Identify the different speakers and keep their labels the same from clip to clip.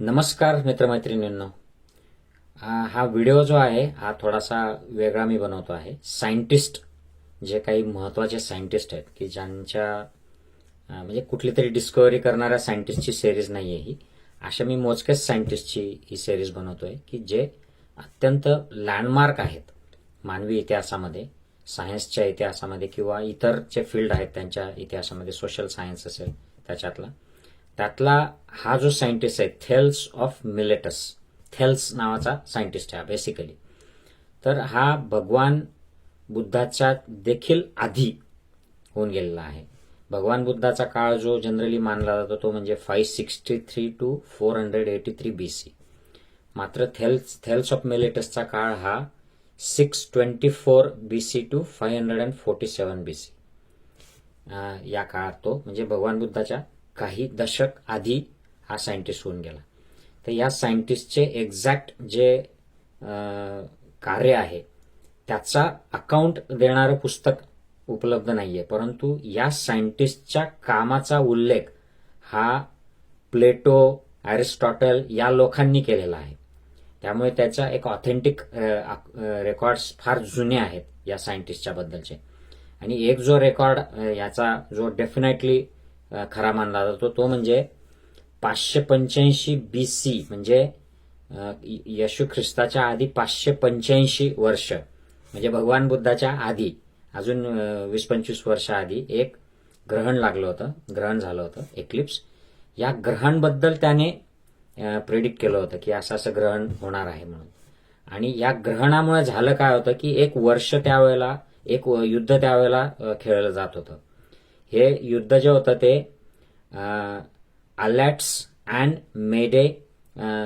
Speaker 1: नमस्कार मित्रमैत्रिणींनो. हा व्हिडिओ जो आहे हा थोडासा वेगळा मी बनवतो आहे. सायंटिस्ट जे काही महत्त्वाचे सायंटिस्ट आहेत की ज्यांच्या म्हणजे कुठली तरी डिस्कवरी करणाऱ्या सायंटिस्टची सिरीज नाही आहे ही. अशा मी मोजक्याच सायंटिस्टची ही सिरीज बनवतो आहे की जे अत्यंत लँडमार्क आहेत मानवी इतिहासामध्ये सायन्सच्या इतिहासामध्ये किंवा इतर जे फील्ड आहेत त्यांच्या इतिहासामध्ये सोशल सायन्स असेल त्याच्यातला. त्यातला हा जो सायंटिस्ट आहे थेल्स ऑफ मिलेटस थेल्स नावाचा सायंटिस्ट आहे बेसिकली तर हा भगवान बुद्धाच्या देखील आधी होऊन गेलेला आहे. भगवान बुद्धाचा काळ जो जनरली मानला जातो तो म्हणजे five sixty three to four hundred eighty three B C मात्र थेल्स थेल्स ऑफ मिलेटसचा काळ हा six twenty four B C to five hundred and forty seven B C या काळात तो म्हणजे भगवान बुद्धाच्या काही दशक आधी हा सायंटिस्ट होऊन गेला. तर या सायंटिस्टचे एक्झॅक्ट जे कार्य आहे त्याचा अकाउंट देणारं पुस्तक उपलब्ध नाही आहे परंतु या सायंटिस्टच्या कामाचा उल्लेख हा प्लेटो ॲरिस्टॉटल या लोकांनी केलेला आहे. त्यामुळे त्याचा एक ऑथेंटिक रेकॉर्ड्स फार जुने आहेत या सायंटिस्टच्या बद्दलचे. आणि एक जो रेकॉर्ड याचा जो डेफिनेटली खरा मानला जातो. तो म्हणजे पाचशे पंच्याऐंशी बी सी म्हणजे यशू ख्रिस्ताच्या आधी पाचशे पंच्याऐंशी वर्ष म्हणजे भगवान बुद्धाच्या आधी अजून वीस पंचवीस वर्षाआधी एक ग्रहण लागलं होतं ग्रहण झालं होतं एक्लिप्स या ग्रहणबद्दल त्याने प्रेडिक्ट केलं होतं की असं असं ग्रहण होणार आहे म्हणून. आणि या ग्रहणामुळे झालं काय होतं की एक वर्ष त्यावेळेला एक व- युद्ध त्यावेळेला खेळलं जात होतं. हे युद्ध जे होतं ते अलॅट्स अँड मेडे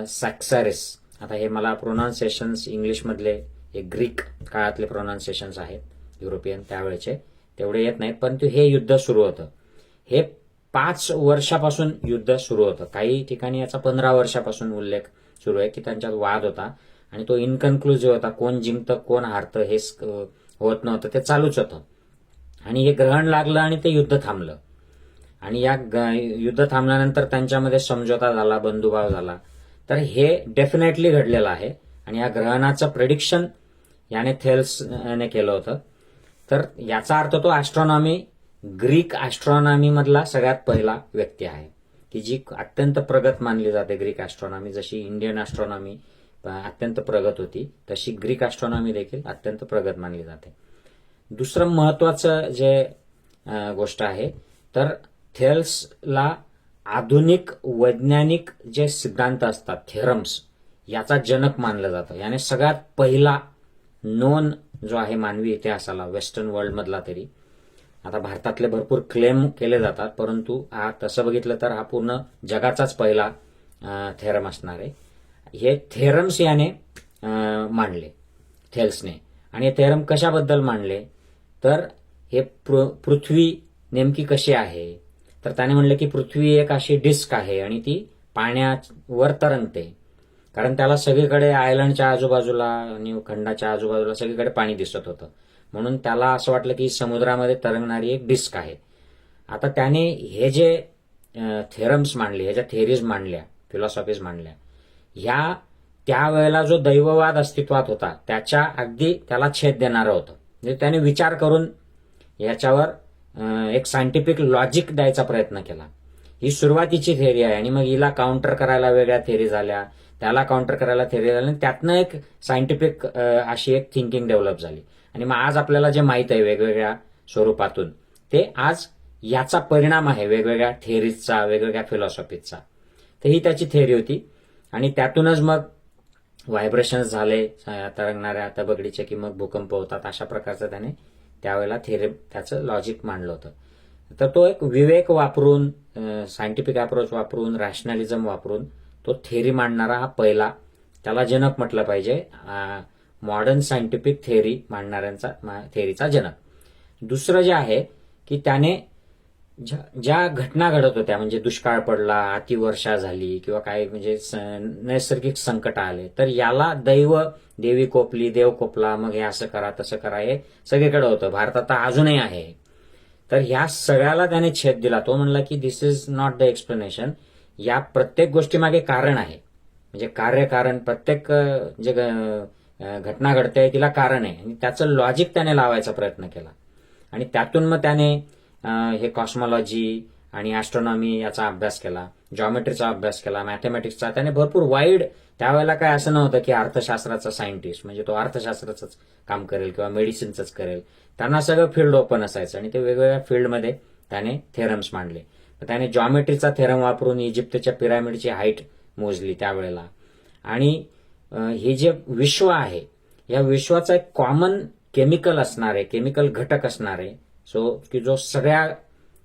Speaker 1: सॅक्सारिस. आता हे मला प्रोनाऊन्सिएशन्स इंग्लिशमधले हे ग्रीक काळातले प्रोनाऊन्सिएशन्स आहेत युरोपियन त्यावेळेचे तेवढे येत नाहीत. परंतु हे युद्ध सुरू होतं. हे पाच वर्षापासून युद्ध सुरू होतं. काही ठिकाणी याचा पंधरा वर्षापासून उल्लेख सुरू आहे की त्यांच्यात वाद होता. आणि तो इनकन्क्लुझिव्ह होता. कोण जिंकतं कोण हारतं हे होत नव्हतं. ते चालूच होतं. आणि हे ग्रहण लागलं आणि ते युद्ध थांबलं. आणि या ग- युद्ध थांबल्यानंतर त्यांच्यामध्ये समझोता झाला बंधुभाव झाला. तर हे डेफिनेटली घडलेलं आहे. आणि या ग्रहणाचं प्रेडिक्शन याने थेल्सने केलं होतं. तर याचा अर्थ तो ॲस्ट्रॉनॉमी ग्रीक ॲस्ट्रॉनॉमीमधला सगळ्यात पहिला व्यक्ती आहे. की जी अत्यंत प्रगत मानली जाते ग्रीक ॲस्ट्रॉनॉमी जशी इंडियन ॲस्ट्रॉनॉमी अत्यंत प्रगत होती तशी ग्रीक ॲस्ट्रॉनॉमी देखील अत्यंत प्रगत मानली जाते. दुसरं महत्वाचं जे गोष्ट आहे तर थेल्सला आधुनिक वैज्ञानिक जे सिद्धांत असतात थेरम्स याचा जनक मानलं जातं. याने सगळ्यात पहिला नोन जो आहे मानवी इतिहासाला वेस्टर्न वर्ल्डमधला तरी. आता भारतातले भरपूर क्लेम केले जातात परंतु हा तसं बघितलं तर हा पूर्ण जगाचाच पहिला थेरम असणार आहे. हे थेरम्स याने मांडले थेल्सने. आणि हे थेरम कशाबद्दल मांडले? तर हे पृ- पृथ्वी नेमकी कशी आहे? तर त्याने म्हणलं की पृथ्वी एक अशी डिस्क आहे आणि ती पाण्यावर तरंगते. कारण त्याला सगळीकडे आयलंडच्या आजूबाजूला आणि खंडाच्या आजूबाजूला सगळीकडे पाणी दिसत होतं. म्हणून त्याला असं वाटलं की समुद्रामध्ये तरंगणारी एक डिस्क आहे. आता त्याने हे जे थेरम्स मांडले ह्याच्या थेरीज मांडल्या फिलॉसॉफीज मांडल्या ह्या त्यावेळेला जो दैववाद अस्तित्वात होता त्याच्या अगदी त्याला छेद देणारं होतं. म्हणजे त्याने विचार करून याच्यावर एक सायंटिफिक लॉजिक द्यायचा प्रयत्न केला. ही सुरुवातीची थेरी आहे आणि मग हिला काउंटर करायला वेगळ्या थेरी झाल्या त्याला काउंटर करायला थेरी झाल्या आणि त्यातनं एक सायंटिफिक अशी एक थिंकिंग डेव्हलप झाली. आणि मग आज आपल्याला जे माहीत आहे वेगवेगळ्या स्वरूपातून ते आज याचा परिणाम आहे वेगवेगळ्या थेरीजचा वेगवेगळ्या फिलॉसॉफीजचा तर ही त्याची थेरी होती आणि त्यातूनच मग व्हायब्रेशन्स झाले तरंगणाऱ्या तबगडीचे की मग भूकंप होतात अशा प्रकारचं त्याने त्यावेळेला थेरी त्याचं लॉजिक मांडलं होतं. तर तो एक विवेक वापरून सायंटिफिक अप्रोच वापरून रॅशनॅलिझम वापरून तो थेरी मांडणारा हा पहिला त्याला जनक म्हटलं पाहिजे. मॉडर्न सायंटिफिक थेअरी मांडणाऱ्यांचा थेअरीचा जनक. दुसरं जे आहे की त्याने ज्या ज्या घटना घडत होत्या म्हणजे दुष्काळ पडला अतिवर्षा झाली किंवा काही म्हणजे नैसर्गिक संकट आले तर याला दैव देवी कोपली देव कोपला मग हे असं करा तसं करा हे सगळीकडे होतं. भारतात अजूनही आहे. तर ह्या सगळ्याला त्याने छेद दिला. तो म्हणला की this is not the explanation या प्रत्येक गोष्टीमागे कारण आहे. म्हणजे कार्यकारण प्रत्येक जे घटना घडते तिला कारण आहे. आणि त्याचं लॉजिक त्याने लावायचा प्रयत्न केला. आणि त्यातून मग त्याने हे कॉस्मॉलॉजी आणि ॲस्ट्रॉनॉमी याचा अभ्यास केला. जॉमेट्रीचा अभ्यास केला मॅथमॅटिक्सचा त्याने भरपूर वाईड त्यावेळेला काय असं नव्हतं की अर्थशास्त्राचा सायंटिस्ट म्हणजे तो अर्थशास्त्राचंच काम करेल किंवा मेडिसिनचंच करेल. त्यांना सगळं फील्ड ओपन असायचं आणि ते वेगवेगळ्या फील्डमध्ये त्याने थेरम्स मांडले. त्याने जॉमेट्रीचा थेरम वापरून इजिप्तच्या पिरामिडची हाईट मोजली त्यावेळेला. आणि हे जे विश्व आहे या विश्वाचा एक कॉमन केमिकल असणार आहे केमिकल घटक असणार आहे सो की जो सगळ्या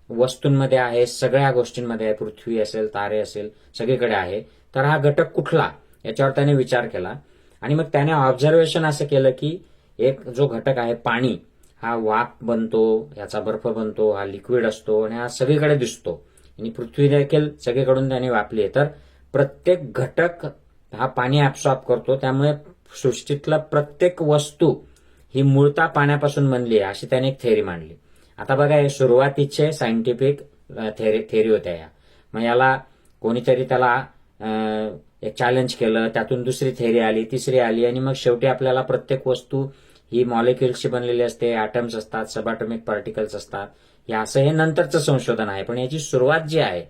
Speaker 1: वस्तूंमध्ये आहे सगळ्या गोष्टींमध्ये आहे पृथ्वी असेल तारे असेल सगळीकडे आहे तर हा घटक कुठला? याच्यावर त्याने विचार केला. आणि मग त्याने ऑब्झर्वेशन असं केलं की एक जो घटक आहे पाणी हा वाफ बनतो याचा बर्फ बनतो हा लिक्विड असतो आणि हा सगळीकडे दिसतो. आणि पृथ्वी देखील सगळीकडून त्याने व्यापली आहे. तर प्रत्येक घटक हा पाणी ऍब्सॉर्ब करतो. त्यामुळे सृष्टीतला प्रत्येक वस्तू ही मूळता पाण्यापासून बनली आहे अशी त्याने एक थेअरी मांडली. आता बघा हे सुरुवातीचे सायंटिफिक थेरी थेरी होत्या या. मग याला कोणीतरी त्याला एक चॅलेंज केलं त्यातून दुसरी थेरी आली तिसरी आली आणि मग शेवटी आपल्याला प्रत्येक वस्तू ही मॉलिक्युल्सची बनलेली असते ॲटम्स असतात सबॲटॉमिक पार्टिकल्स असतात. हे असं हे नंतरचं संशोधन आहे. पण याची सुरुवात जी आहे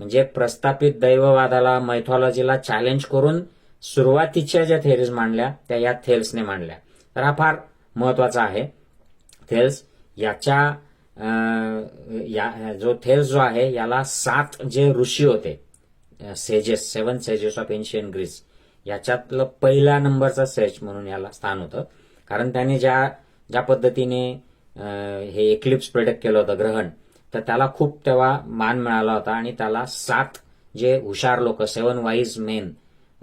Speaker 1: म्हणजे प्रस्थापित दैववादाला मैथॉलॉजीला चॅलेंज करून सुरुवातीच्या ज्या थेरीज मांडल्या त्या या थेल्सने मांडल्या. तर हा फार महत्त्वाचा आहे. थेल्स याच्या या जो थेस जो आहे याला सात जे ऋषी होते sages seven sages of ancient Greece याच्यातलं पहिल्या नंबरचा सेज म्हणून याला स्थान होतं. कारण त्याने ज्या ज्या पद्धतीने हे एक्लिप्स प्रोडक्ट केलं होतं ग्रहण तर त्याला खूप तेव्हा मान मिळाला होता आणि त्याला सात जे हुशार लोक seven wise men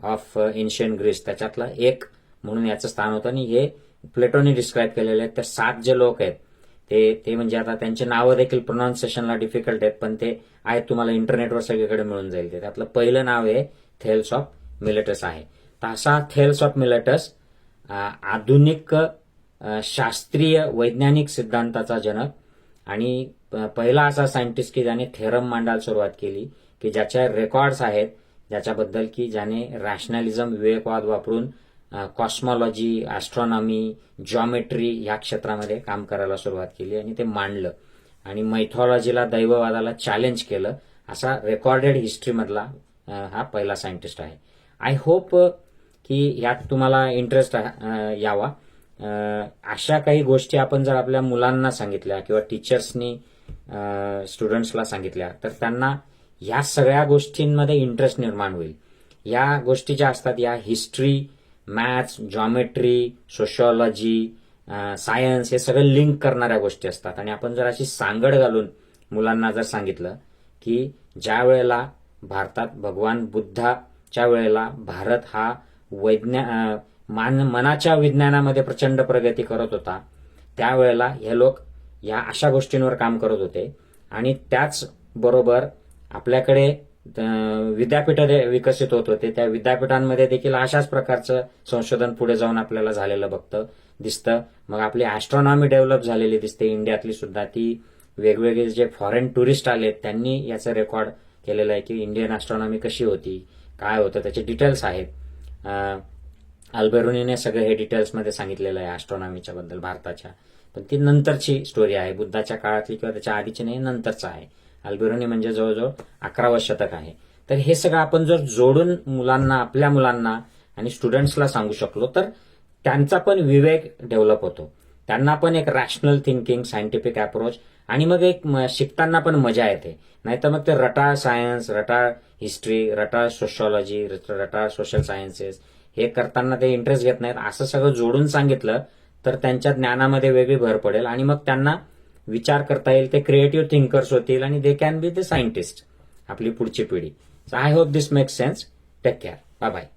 Speaker 1: of ancient Greece त्याच्यातलं एक म्हणून याचं स्थान होतं. आणि हे प्लेटोनी डिस्क्राईब केलेले आहेत तर सात जे लोक आहेत ते ते म्हणजे आता त्यांचे नावं देखील प्रोनाऊन्सिएशनला डिफिकल्ट आहेत पण ते आहेत तुम्हाला इंटरनेटवर सगळीकडे मिळून जाईल ते. त्यातलं पहिलं नाव आहे थेल्स ऑफ मिलेटस आहे. तर असा थेल्स ऑफ मिलेटस आधुनिक शास्त्रीय वैज्ञानिक सिद्धांताचा जनक आणि प- पहिला असा सायंटिस्ट की ज्याने थेरम मांडायला सुरुवात केली की ज्याच्या रेकॉर्ड्स आहेत ज्याच्याबद्दल की ज्याने रॅशनॅलिझम विवेकवाद वापरून कॉस्मॉलॉजी ॲस्ट्रॉनॉमी जॉमेट्री ह्या क्षेत्रामध्ये काम करायला सुरुवात केली आणि ते मांडलं. आणि मैथॉलॉजीला दैववादाला चॅलेंज केलं. असा रेकॉर्डेड हिस्ट्रीमधला हा पहिला सायंटिस्ट आहे. आय होप की यात तुम्हाला इंटरेस्ट यावा. अशा काही गोष्टी आपण जर आपल्या मुलांना सांगितल्या किंवा टीचर्सनी स्टुडंट्सला सांगितल्या तर त्यांना या सगळ्या गोष्टींमध्ये इंटरेस्ट निर्माण होईल. या गोष्टी ज्या असतात या history maths geometry sociology science हे सगळं लिंक करणाऱ्या गोष्टी असतात. आणि आपण जर अशी सांगड घालून मुलांना जर सांगितलं की ज्या वेळेला भारतात भगवान बुद्धाच्या वेळेला भारत हा वैज्ञा मान मनाच्या विज्ञानामध्ये प्रचंड प्रगती करत होता त्यावेळेला हे लोक या अशा गोष्टींवर काम करत होते. आणि त्याचबरोबर आपल्याकडे विद्यापीठ विकसित होत होते. त्या विद्यापीठांमध्ये देखील अशाच प्रकारचं संशोधन पुढे जाऊन आपल्याला झालेलं बघतं दिसतं. मग आपली ॲस्ट्रॉनॉमी डेव्हलप झालेली दिसते इंडियातली सुद्धा. ती वेगवेगळे जे फॉरेन टुरिस्ट आले त्यांनी याचं रेकॉर्ड केलेलं आहे की इंडियन ॲस्ट्रॉनॉमी कशी होती काय होतं त्याचे डिटेल्स आहेत. अल्बेरुनीने अल्बेरोनीने सगळं हे डिटेल्समध्ये सांगितलेलं आहे ॲस्ट्रॉनॉमीच्या बद्दल भारताच्या. पण ती नंतरची स्टोरी आहे. बुद्धाच्या काळातली किंवा त्याच्या आधीची नाही नंतरचं आहे. अल्बेरोनी म्हणजे जवळजवळ अकरावं शतक आहे. तर हे सगळं आपण जर जोडून मुलांना आपल्या मुलांना आणि स्टुडंट्सला सांगू शकलो तर त्यांचा पण विवेक डेव्हलप होतो. त्यांना पण एक रॅशनल थिंकिंग सायंटिफिक अप्रोच आणि मग एक म- शिकताना पण मजा येते. नाहीतर मग ते रटाळ सायन्स रटाळ हिस्ट्री रटाळ सोशॉलॉजी रटाळ सोशल सायन्सेस हे करताना ते इंटरेस्ट घेत नाहीत. असं सगळं जोडून सांगितलं तर त्यांच्या ज्ञानामध्ये वेगळी भर पडेल आणि मग त्यांना विचार करता येईल ते क्रिएटिव्ह थिंकर्स होतील आणि they can be the scientist आपली पुढची पिढी. I hope this makes sense take care bye bye